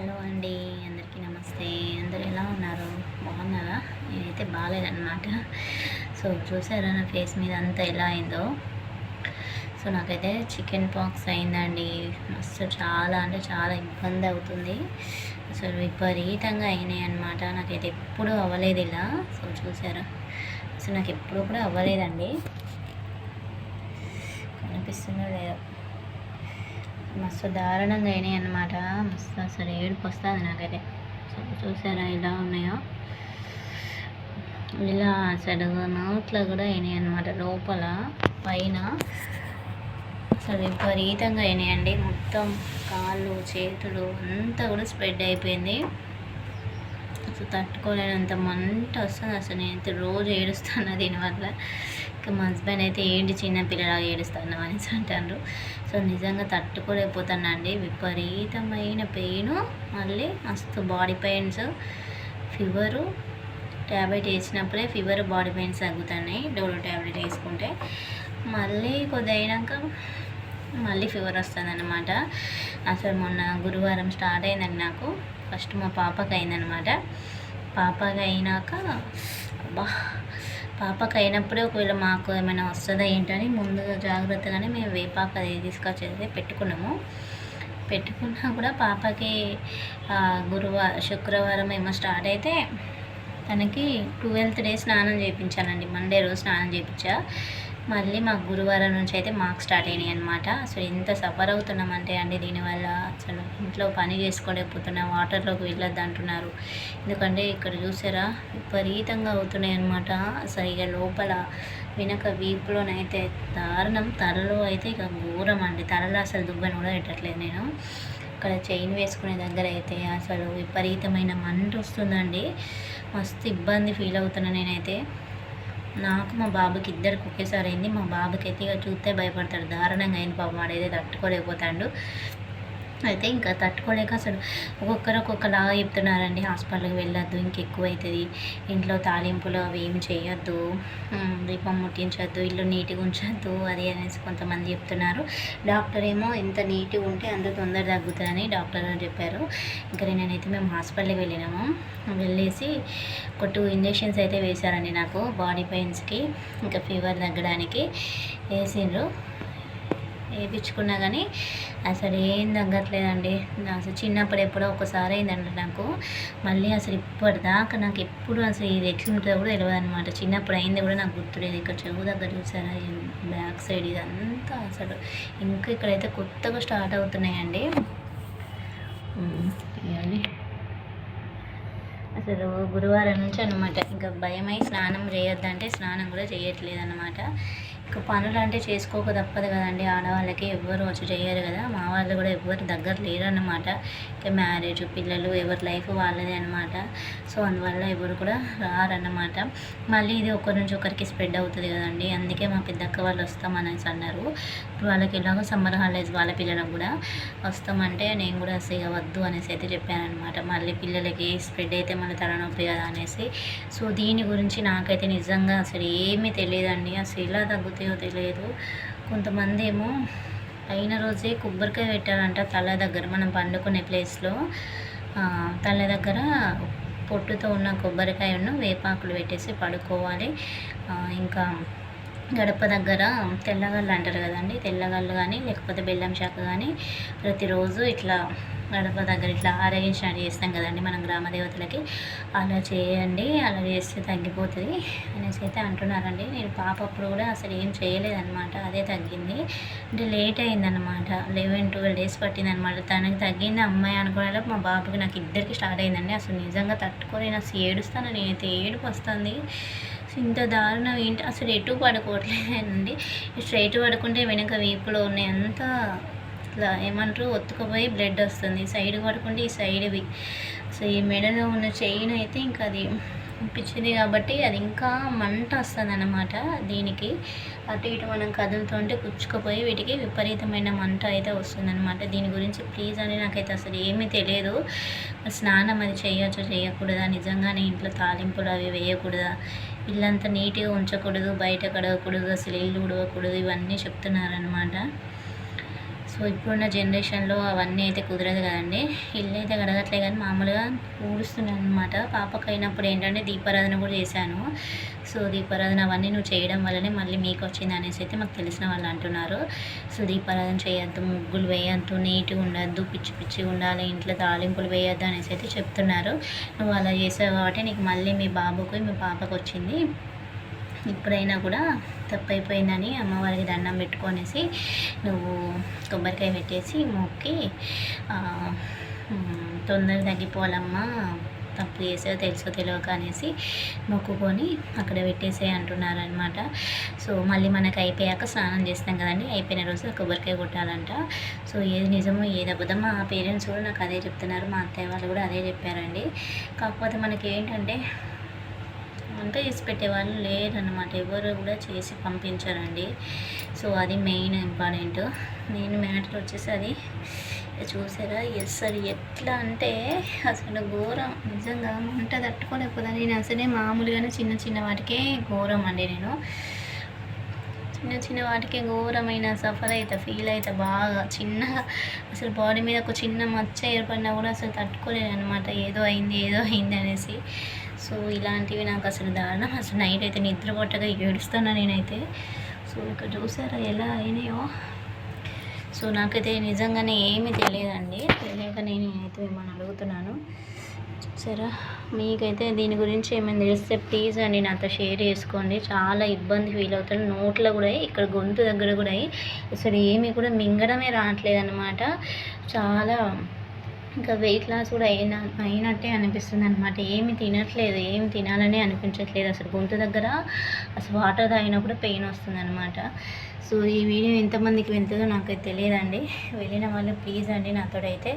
Hello అండి అందరికీ నమస్తే. అందరు ఎలా ఉన్నారు? బాగున్నారా? నేనైతే బాగాలేదన్నమాట. సో చూసారా నా ఫేస్ మీద అంతా ఎలా అయిందో? సో నాకైతే చికెన్ పాక్స్ అయిందండి. మస్తు చాలా అంటే చాలా ఇబ్బంది అవుతుంది. అసలు విపరీతంగా అయినాయి అనమాట నాకైతే ఎప్పుడూ అవ్వలేదు ఇలా. సో చూసారా? అసలు నాకు ఎప్పుడు కూడా అవ్వలేదండి. కనిపిస్తుందో లేదో. మస్తు దారుణంగా అయినాయి అనమాట మస్తు అసలు ఏడుపు వస్తుంది నాకైతే. సో చూసారా ఎలా ఉన్నాయో? ఇలా అసలు నోట్లో కూడా అయినాయి అనమాట లోపల పైన అసలు విపరీతంగా అయినాయండి. మొత్తం కాళ్ళు చేతులు అంతా కూడా స్ప్రెడ్ అయిపోయింది. అసలు తట్టుకోలేనంత మంట వస్తుంది అసలు. నేను రోజు ఏడుస్తాను దీనివల్ల. ఇంకా మా హస్బెండ్ అయితే ఏంటి చిన్న పిల్లలాగా ఏడుస్తాను అనేసి అంటారు సో నిజంగా తట్టుకోలేకపోతానండి. విపరీతమైన పెయిన్. మళ్ళీ మస్తు బాడీ పెయిన్స్. ఫీవరు. ట్యాబ్లెట్ వేసినప్పుడే ఫీవర్ బాడీ పెయిన్స్ తగ్గుతున్నాయి. డోలో ట్యాబ్లెట్ వేసుకుంటే. మళ్ళీ కొద్ది అయినాక మళ్ళీ ఫీవర్ వస్తుందన్నమాట. అసలు మొన్న గురువారం స్టార్ట్ అయిందండి నాకు. ఫస్ట్ మా పాపకి అయిందనమాట పాపకి అయినాక అబ్బా పాపకి అయినప్పుడే ఒకవేళ మాకు ఏమైనా వస్తుందా ఏంటని ముందుగా జాగ్రత్తగానే మేము వేపాకు అది తీసుకొచ్చేది పెట్టుకున్నాము. పెట్టుకున్నా కూడా పాపకి గురువారం శుక్రవారం ఏమో స్టార్ట్ అయితే తనకి ట్వెల్త్ డే స్నానం చేయించానండి మండే రోజు స్నానం చేయించా. మళ్ళీ మాకు గురువారం నుంచి అయితే మాకు స్టార్ట్ అయినాయి అనమాట అసలు ఎంత సఫర్ అవుతున్నామంటే అండి దీనివల్ల అసలు ఇంట్లో పని చేసుకోలేకపోతున్నా వాటర్లోకి వెళ్ళొద్దు అంటున్నారు. ఎందుకంటే ఇక్కడ చూసారా విపరీతంగా అవుతున్నాయి అనమాట అసలు ఇక లోపల వెనక వీపులోనైతే దారుణం. తలలో అయితే ఇక ఘోరం అండి. తలలో అసలు దుబ్బని కూడా పెట్టట్లేదు నేను. ఇక్కడ చైన్ వేసుకునే దగ్గర అయితే అసలు విపరీతమైన మంట వస్తుందండి. మస్తు ఇబ్బంది ఫీల్ అవుతున్నా నేనైతే. నాకు మా బాబుకి ఇద్దరికి ఒకేసారి అయింది. మా బాబుకి అయితే ఇక చూస్తే భయపడతాడు. దారుణంగా అయింది పాపం. వాడైతే తట్టుకోలేకపోతాడు. అయితే ఇంకా తట్టుకోలేక అసలు ఒక్కొక్కరు ఒక్కొక్కలాగా చెప్తున్నారండి హాస్పిటల్కి వెళ్ళొద్దు ఇంకెక్కువ అవుతుంది ఇంట్లో తాలింపులు అవి ఏం చేయొద్దు దీపం ముట్టించొద్దు ఇల్లు నీట్గా ఉంచొద్దు అది అనేసి కొంతమంది చెప్తున్నారు. డాక్టర్ ఏమో ఎంత నీట్గా ఉంటే అంత తొందర తగ్గుతుందని డాక్టర్ చెప్పారు. ఇంకా నేనైతే మేము హాస్పిటల్కి వెళ్ళినాము. వెళ్ళేసి ఒక టూ ఇంజెక్షన్స్ అయితే వేశారండి నాకు బాడీ పెయిన్స్కి ఇంకా ఫీవర్ తగ్గడానికి వేసిండ్రు. వేయించుకున్నా కానీ అసలు ఏం తగ్గట్లేదండి. అసలు చిన్నప్పుడు ఎప్పుడో ఒకసారి అయిందండి నాకు. మళ్ళీ అసలు ఇప్పటిదాకా నాకు ఎప్పుడు అసలు ఇది ఎట్లుంటుందో కూడా తెలియదు అనమాట చిన్నప్పుడు అయింది కూడా నాకు గుర్తులేదు. ఇక్కడ చెవు దగ్గర చూసారా? బ్యాక్ సైడ్ ఇదంతా అసలు ఇంకా ఇక్కడైతే కొత్తగా స్టార్ట్ అవుతున్నాయండి. ఇవన్నీ అసలు గురువారం నుంచి అనమాట ఇంకా భయమై స్నానం చేయొద్దంటే స్నానం కూడా చేయట్లేదు అనమాట పనులు అంటే చేసుకోక తప్పదు కదండి. ఆడవాళ్ళకి ఎవ్వరు వచ్చి చేయరు కదా. మా వాళ్ళు కూడా ఎవ్వరు దగ్గర లేరు అన్నమాట ఇంకా మ్యారేజ్ పిల్లలు ఎవరి లైఫ్ వాళ్ళదే అనమాట సో అందువల్ల ఎవరు కూడా రారన్నమాట. మళ్ళీ ఇది ఒకరి నుంచి ఒకరికి స్ప్రెడ్ అవుతుంది కదండి. అందుకే మా పెద్దక్క వాళ్ళు వస్తామనేసి అన్నారు. ఇప్పుడు వాళ్ళకి ఎలాగో సమ్మర్ హాలిడేస్ వాళ్ళ పిల్లలకు కూడా వస్తామంటే నేను కూడా అసలు వద్దు అనేసి అయితే చెప్పానమాట మళ్ళీ పిల్లలకి స్ప్రెడ్ అయితే మన తలనొప్పి కదా అనేసి. సో దీని గురించి నాకైతే నిజంగా అసలు ఏమీ తెలియదండి. అసలు ఇలా తగ్గుతుంది తగ్గుతాయో తెలియదు. కొంతమంది ఏమో అయిన రోజే కొబ్బరికాయ పెట్టారంట తల దగ్గర మనం పండుకునే ప్లేస్లో. తల దగ్గర పొట్టుతో ఉన్న కొబ్బరికాయను వేపాకులు పెట్టేసి పడుకోవాలి. ఇంకా గడప దగ్గర తెల్లగళ్ళు అంటారు కదండి తెల్లగళ్ళు కానీ లేకపోతే బెల్లం శాఖ కానీ ప్రతిరోజు ఇట్లా గడప దగ్గర ఇట్లా ఆరగించినట్టు చేస్తాం కదండి మనం గ్రామ దేవతలకి. అలా చేయండి అలా చేస్తే తగ్గిపోతుంది అనేసి అయితే అంటున్నారండి. నేను పాప అప్పుడు కూడా అసలు ఏం చేయలేదన్నమాట అదే తగ్గింది. అంటే లేట్ అయిందనమాట లెవెన్ ట్వెల్వ్ డేస్ పట్టిందనమాట తనకి తగ్గింది అమ్మాయి అనుకునేలా మా బాబుకి నాకు ఇద్దరికి స్టార్ట్ అయిందండి. అసలు నిజంగా తట్టుకోలేను అసలు ఏడుస్తాను నేనైతే ఏడుపు వస్తుంది. ఇంత దారుణం ఏంటి? అసలు ఎటు పడుకోవట్లేదండి. స్ట్రైట్ పడుకుంటే వెనక వీపులో ఉన్నాయి. అంతా ఇట్లా ఏమంటారు? ఒత్తుకుపోయి బ్లడ్ వస్తుంది. సైడ్ పడుకుంటే ఈ సైడ్వి సో ఈ మెడలో ఉన్న చైన్ అయితే ఇంకా అది అనిపించింది కాబట్టి అది ఇంకా మంట వస్తుంది అన్నమాట దీనికి. అటు ఇటు మనం కదులుతుంటే కుచ్చుకుపోయి వీటికి విపరీతమైన మంట అయితే వస్తుందన్నమాట. దీని గురించి ప్లీజ్ అని నాకైతే అసలు ఏమీ తెలియదు. స్నానం అది చేయొచ్చో చేయకూడదా? నిజంగానే ఇంట్లో తాలింపులు అవి వేయకూడదా? ఇల్లంతా నీట్గా ఉంచకూడదు బయట కడగకూడదు అసలు ఇల్లు ఉడవకూడదు ఇవన్నీ చెప్తున్నారనమాట సో ఇప్పుడున్న జనరేషన్లో అవన్నీ అయితే కుదరదు కదండి. ఇల్లు అయితే కడగట్లే కానీ మామూలుగా ఊడుస్తున్నాను అనమాట పాపకు అయినప్పుడు ఏంటంటే దీపారాధన కూడా చేశాను. సో దీపారాధన అవన్నీ నువ్వు చేయడం వల్లనే మళ్ళీ మీకు వచ్చింది అనేసి అయితే మాకు తెలిసిన వాళ్ళు అంటున్నారు. సో దీపారాధన చేయొద్దు ముగ్గులు వేయద్దు నీట్గా ఉండద్దు పిచ్చి పిచ్చిగా ఉండాలి ఇంట్లో తాలింపులు వేయొద్దు అనేసి అయితే చెప్తున్నారు. నువ్వు అలా చేసావు కాబట్టి నీకు మళ్ళీ మీ బాబుకు మీ పాపకు వచ్చింది. ఇప్పుడైనా కూడా తప్పైపోయిందని అమ్మవారికి దండం పెట్టుకొనేసి నువ్వు కొబ్బరికాయ పెట్టేసి మొక్కి తొందరగా తగ్గిపోవాలమ్మా తప్పు చేసో తెలుసో తెలియక అనేసి మొక్కుకొని అక్కడ పెట్టేసే అంటున్నారు అనమాట సో మళ్ళీ మనకు అయిపోయాక స్నానం చేస్తాం కదండి అయిపోయిన రోజు కొబ్బరికాయ కొట్టాలంట. సో ఏది నిజమో ఏది అబద్ధం మా పేరెంట్స్ కూడా నాకు అదే చెప్తున్నారు మా అత్తయ్య వాళ్ళు కూడా అదే చెప్పారండి. కాకపోతే మనకి ఏంటంటే వంట చేసి పెట్టేవాళ్ళు లేరనమాట ఎవరు కూడా చేసి పంపించారండి. సో అది మెయిన్ ఇంపార్టెంట్. మెయిన్ మ్యాటర్ వచ్చేసి అది. చూసారా? ఎస్ సార్ ఎట్లా అంటే అసలు ఘోరం. నిజంగా వంట తట్టుకోలేకపోతే నేను అసలే మామూలుగానే చిన్న చిన్న వాటికే ఘోరం అండి నేను. చిన్న చిన్న వాటికే ఘోరమైన సఫర్ అయితే ఫీల్ అయితే బాగా. చిన్నగా అసలు బాడీ మీద ఒక చిన్న మచ్చ ఏర్పడినా కూడా అసలు తట్టుకోలేను అనమాట ఏదో అయింది ఏదో అయింది అనేసి. సో ఇలాంటివి నాకు అసలు దారుణం. అసలు నైట్ అయితే నిద్ర పట్టగా ఏడుస్తాను నేనైతే. సో ఇక్కడ చూసారా ఎలా అయినాయో? సో నాకైతే నిజంగానే ఏమీ తెలియదండి. తెలియక నేను అయితే మిమ్మల్ని అడుగుతున్నాను. చూసారా? మీకైతే దీని గురించి ఏమైనా తెలిస్తే ప్లీజ్ అండి నాతో షేర్ చేసుకోండి. చాలా ఇబ్బంది ఫీల్ అవుతాను. నోట్లో కూడా ఇక్కడ గొంతు దగ్గర కూడా అసలు ఏమీ కూడా మింగడమే రావట్లేదు అనమాట చాలా ఇంకా వెయిట్ లాస్ కూడా అయిన అయినట్టే అనిపిస్తుంది అనమాట ఏమి తినట్లేదు ఏమి తినాలని అనిపించట్లేదు. అసలు గొంతు దగ్గర అసలు వాటర్ తాగినప్పుడు పెయిన్ వస్తుంది అనమాట సో ఈ వీడియో ఎంతమందికి వెళ్తుందో నాకు తెలియదండి. వెళ్ళిన వాళ్ళు ప్లీజ్ అండి నాతోడైతే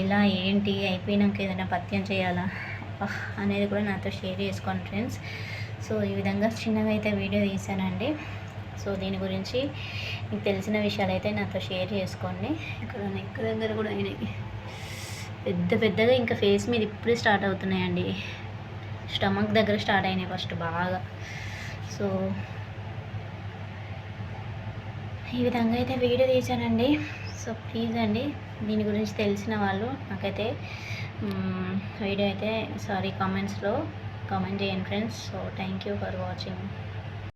ఎలా ఏంటి అయిపోయినాక ఏదైనా పత్యం చేయాలా? అనేది కూడా నాతో షేర్ చేసుకోండి ఫ్రెండ్స్. సో ఈ విధంగా చిన్నగా అయితే వీడియో తీశానండి సో దీని గురించి మీకు తెలిసిన విషయాలు అయితే నాతో షేర్ చేసుకోండి. ఇక్కడ నెక్ దగ్గర కూడా అయినాయి. పెద్ద పెద్దగా ఇంకా ఫేస్ మీద ఇప్పుడే స్టార్ట్ అవుతున్నాయండి. స్టమక్ దగ్గర స్టార్ట్ అయినాయి ఫస్ట్ బాగా. సో ఈ విధంగా అయితే వీడియో తీశానండి సో ప్లీజ్ అండి దీని గురించి తెలిసిన వాళ్ళు నాకైతే వీడియో అయితే సారీ కామెంట్స్లో కామెంట్ చేయండి friends so thank you for watching